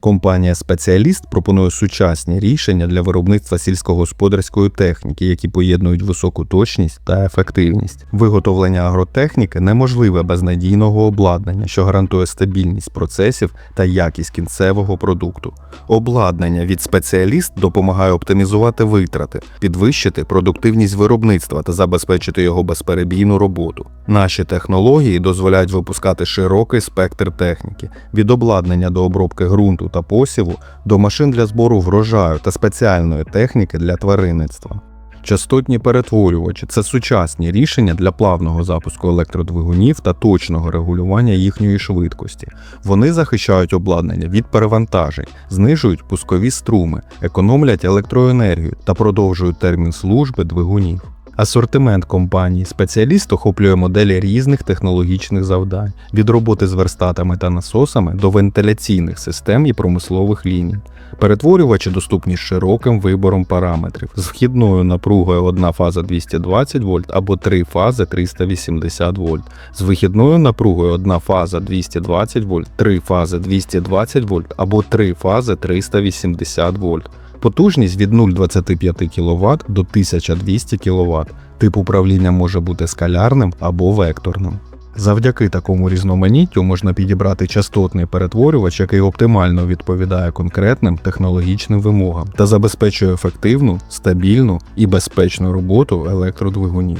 Компанія Спеціаліст пропонує сучасні рішення для виробництва сільськогосподарської техніки, які поєднують високу точність та ефективність. Виготовлення агротехніки неможливе без надійного обладнання, що гарантує стабільність процесів та якість кінцевого продукту. Обладнання від спеціаліст допомагає оптимізувати витрати, підвищити продуктивність виробництва та забезпечити його безперебійну роботу. Наші технології дозволяють випускати широкий спектр техніки від обладнання до обробки ґрунту та посіву до машин для збору врожаю та спеціальної техніки для тваринництва. Частотні перетворювачі це сучасні рішення для плавного запуску електродвигунів та точного регулювання їхньої швидкості. Вони захищають обладнання від перевантажень, знижують пускові струми, економлять електроенергію та продовжують термін служби двигунів. Асортимент компанії спеціаліст охоплює моделі різних технологічних завдань від роботи з верстатами та насосами до вентиляційних систем і промислових ліній. Перетворювачі доступні широким вибором параметрів з вхідною напругою одна фаза 220 вольт або три фази 380 вольт, з вихідною напругою одна фаза 220 вольт, три фази 220 вольт або три фази 380 вольт. Потужність від 0,25 кВт до 1200 кВт. Тип управління може бути скалярним або векторним. Завдяки такому різноманіттю можна підібрати частотний перетворювач, який оптимально відповідає конкретним технологічним вимогам та забезпечує ефективну, стабільну і безпечну роботу електродвигунів.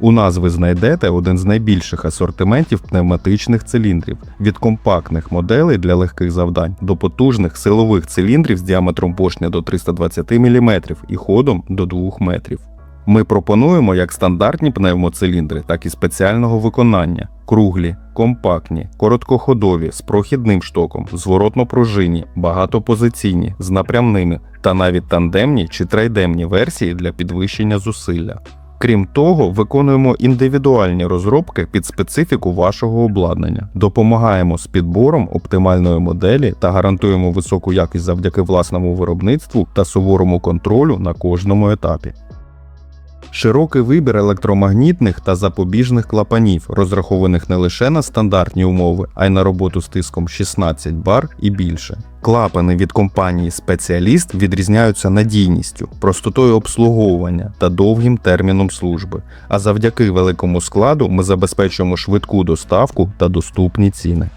У нас ви знайдете один з найбільших асортиментів пневматичних циліндрів від компактних моделей для легких завдань до потужних силових циліндрів з діаметром поршня до 320 мм і ходом до 2 метрів. Ми пропонуємо як стандартні пневмоциліндри, так і спеціального виконання: круглі, компактні, короткоходові, з прохідним штоком, зворотно-пружинні, багатопозиційні, з напрямними та навіть тандемні чи трайдемні версії для підвищення зусилля. Крім того, виконуємо індивідуальні розробки під специфіку вашого обладнання, допомагаємо з підбором оптимальної моделі та гарантуємо високу якість завдяки власному виробництву та суворому контролю на кожному етапі. Широкий вибір електромагнітних та запобіжних клапанів, розрахованих не лише на стандартні умови, а й на роботу з тиском 16 бар і більше. Клапани від компанії Спеціаліст відрізняються надійністю, простотою обслуговування та довгим терміном служби. А завдяки великому складу ми забезпечуємо швидку доставку та доступні ціни.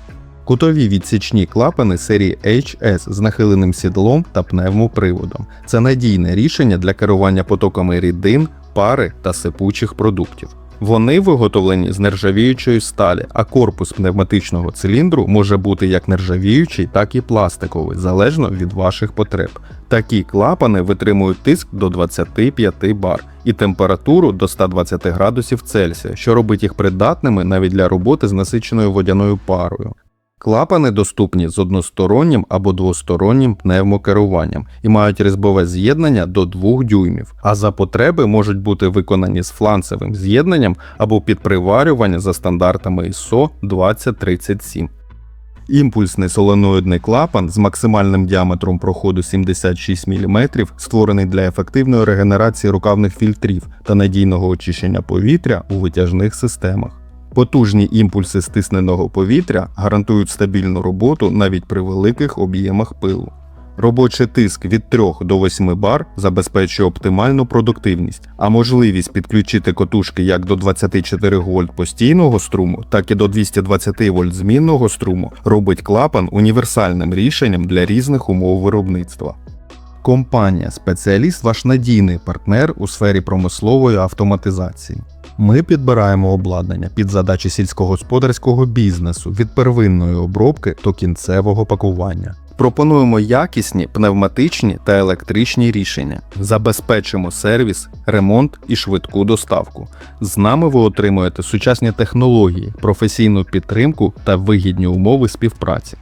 Кутові відсічні клапани серії HS з нахиленим сідлом та пневмоприводом. Це надійне рішення для керування потоками рідин, пари та сипучих продуктів. Вони виготовлені з нержавіючої сталі, а корпус пневматичного циліндру може бути як нержавіючий, так і пластиковий, залежно від ваших потреб. Такі клапани витримують тиск до 25 бар і температуру до 120 градусів Цельсія, що робить їх придатними навіть для роботи з насиченою водяною парою. Клапани доступні з одностороннім або двостороннім пневмокеруванням і мають різьбове з'єднання до 2 дюймів, а за потреби можуть бути виконані з фланцевим з'єднанням або під приварювання за стандартами ISO 2037. Імпульсний соленоїдний клапан з максимальним діаметром проходу 76 мм створений для ефективної регенерації рукавних фільтрів та надійного очищення повітря у витяжних системах. Потужні імпульси стисненого повітря гарантують стабільну роботу навіть при великих об'ємах пилу. Робочий тиск від 3 до 8 бар забезпечує оптимальну продуктивність, а можливість підключити котушки як до 24 вольт постійного струму, так і до 220 вольт змінного струму робить клапан універсальним рішенням для різних умов виробництва. Компанія Спеціаліст ваш надійний партнер у сфері промислової автоматизації. Ми підбираємо обладнання під задачі сільськогосподарського бізнесу від первинної обробки до кінцевого пакування. Пропонуємо якісні пневматичні та електричні рішення, забезпечимо сервіс, ремонт і швидку доставку. З нами ви отримуєте сучасні технології, професійну підтримку та вигідні умови співпраці.